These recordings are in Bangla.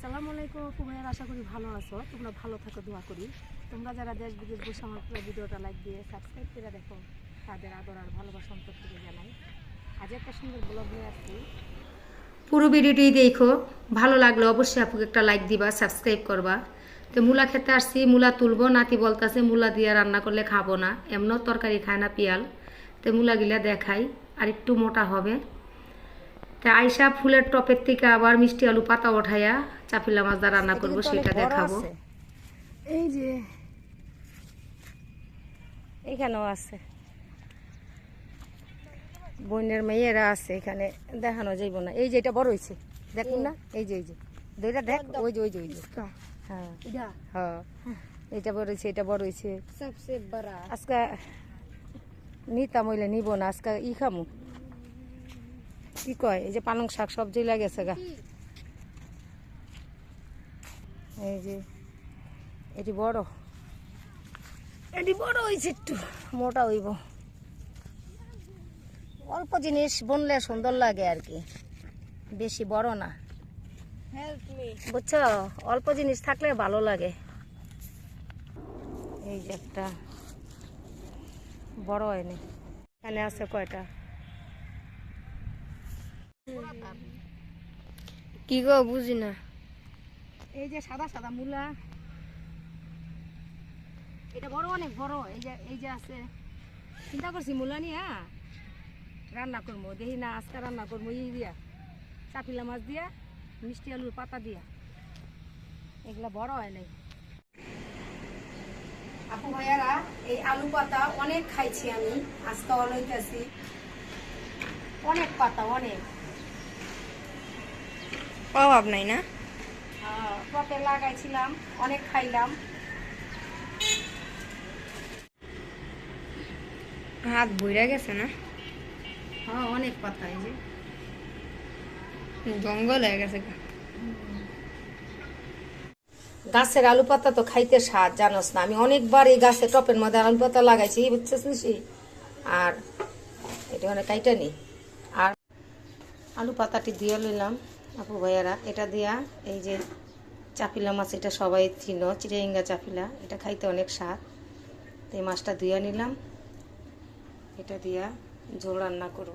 আসসালামু আলাইকুম ফুমাইয়ার আশা করি ভালো আছো। তোমরা ভালো থাকো, দোয়া করি। তোমরা যারা দেশ বিদেশ বসে আমার পুরো ভিডিওটা লাইক দিয়ে সাবস্ক্রাইব করে দেখো, তাদের আদর আর ভালোবাসা অন্তর থেকে জানাই। আজ একটা সুন্দর ব্লগ নিয়ে আসছি। পুরো ভিডিওটি দেখো, ভালো লাগলে অবশ্যই আপুকে একটা লাইক দিবা সাবস্ক্রাইব করবা। তো মূলা খেতে আসছি, মূলা তুলবো, নাতি বলতাছে মূলা দিয়ে রান্না করলে খাব না, এমনও তরকারি খায় না পিয়াল। তো মূলাগুলা দেখাই, আর একটু মোটা হবে। তা আইসা ফুলের টপের থেকে আবার মিষ্টি আলু পাতা ওঠাইয়া চাপিলা মাছ দা রান্না করব সেটা দেখাবো। এই যে এখানেও আছে। বোনের মেয়েরা আছে এখানে দেখানো যাইব না। এই যে এটা বড় হয়েছে দেখুন না এই যে এই যে। দুইটা দেখ ওই যে ওই যে ওই যে। হ্যাঁ। হ্যাঁ। এটা বড় হয়েছে এটা বড় হয়েছে আজকে নিতাম হইলে নিব না আজকে ই খামু। কি কয় এই যে পালং শাক সবজি লাগেছে গা। এই যে এটি বড়। এটি বড় হয়েছে একটু মোটা হইব। অল্প জিনিস বুনলে সুন্দর লাগে আর কি। বেশি বড় না। বুঝছ? অল্প জিনিস থাকলে ভালো লাগে। এই যে একটা বড় হয়নি। এখানে আছে কয়টা? কি গো বুঝি না। এই যে সাদা সাদা মূলা। এটা বড়, অনেক বড়। এই যে এই যে আছে। চিন্তা করছি মূলা নিয়ে হ্যাঁ? রান্না করব। দেখি না, আজকে রান্না করব। ই দিয়া, চাপিলা মাছ দিয়া, মিষ্টি আলুর পাতা দিয়া। এগুলা বড় হয় নাই। আপু ভাইয়ারা, এই আলু পাতা অনেক খাইছি আমি। আজকে অলইতেছি অনেক পাতা, অনেক। অভাব নাই না? টপে লাগাইছিলাম অনেক খাইলাম। হাত বইরা গেছে না? হ্যাঁ অনেক পাতা এই যে। জঙ্গল হয়ে গেছে গাছের আলু পাতা তো খাইতে স্বাদ জানোস না। আমি অনেকবার এই গাছে টপের মধ্যে আলু পাতা লাগাইছি বুঝছিস আর এটা অনেক কাইটা নি আর আলু পাতাটি দিয়ে নিলাম আপু ভাইয়ারা, এটা দিয়া এই যে চাপিলা মাছ, এটা সবাই চিনো চিড়িঙ্গা চাপিলা, এটা খাইতে অনেক স্বাদ। তো এই মাছটা ধুয়ে নিলাম। এটা দিয়া ঝোল রান্না করব।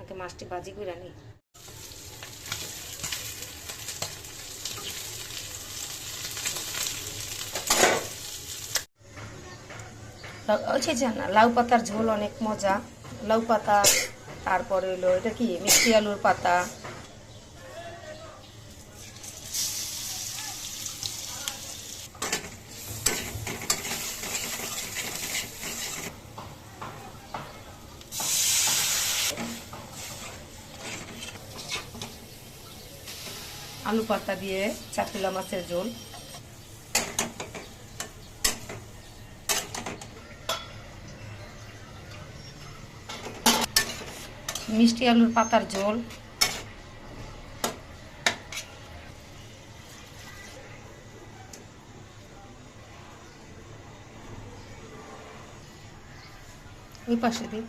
আগে মাছটি বাজি করে নিই। হচ্ছে জানা, লাউ পাতার ঝোল অনেক মজা। লাউ পাতা, তারপরে হলো এটা কি? মিষ্টি আলুর পাতা। আলু পাতা দিয়ে চাপিলা মাছের ঝোল। মিষ্টি আলুর পাতার ঝোল। ওই পাশে দি।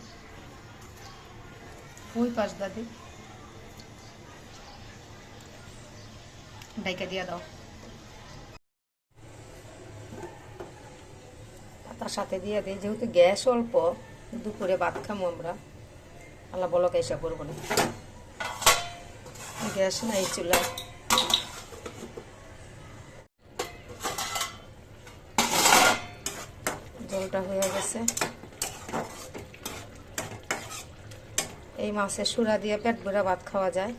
ওই পাশ দাদি ডাইকা দিয়ে দাও তার সাথে দিয়ে দিই যেহেতু গ্যাস অল্প, দুপুরে ভাত খামো আমরা। আল্লাহ বলো কেসা করব না। গ্যাস নাই চুলা। জলটা হয়ে গেছে। এই মাছের সুরা দিয়ে পেট ভরা ভাত খাওয়া যায়।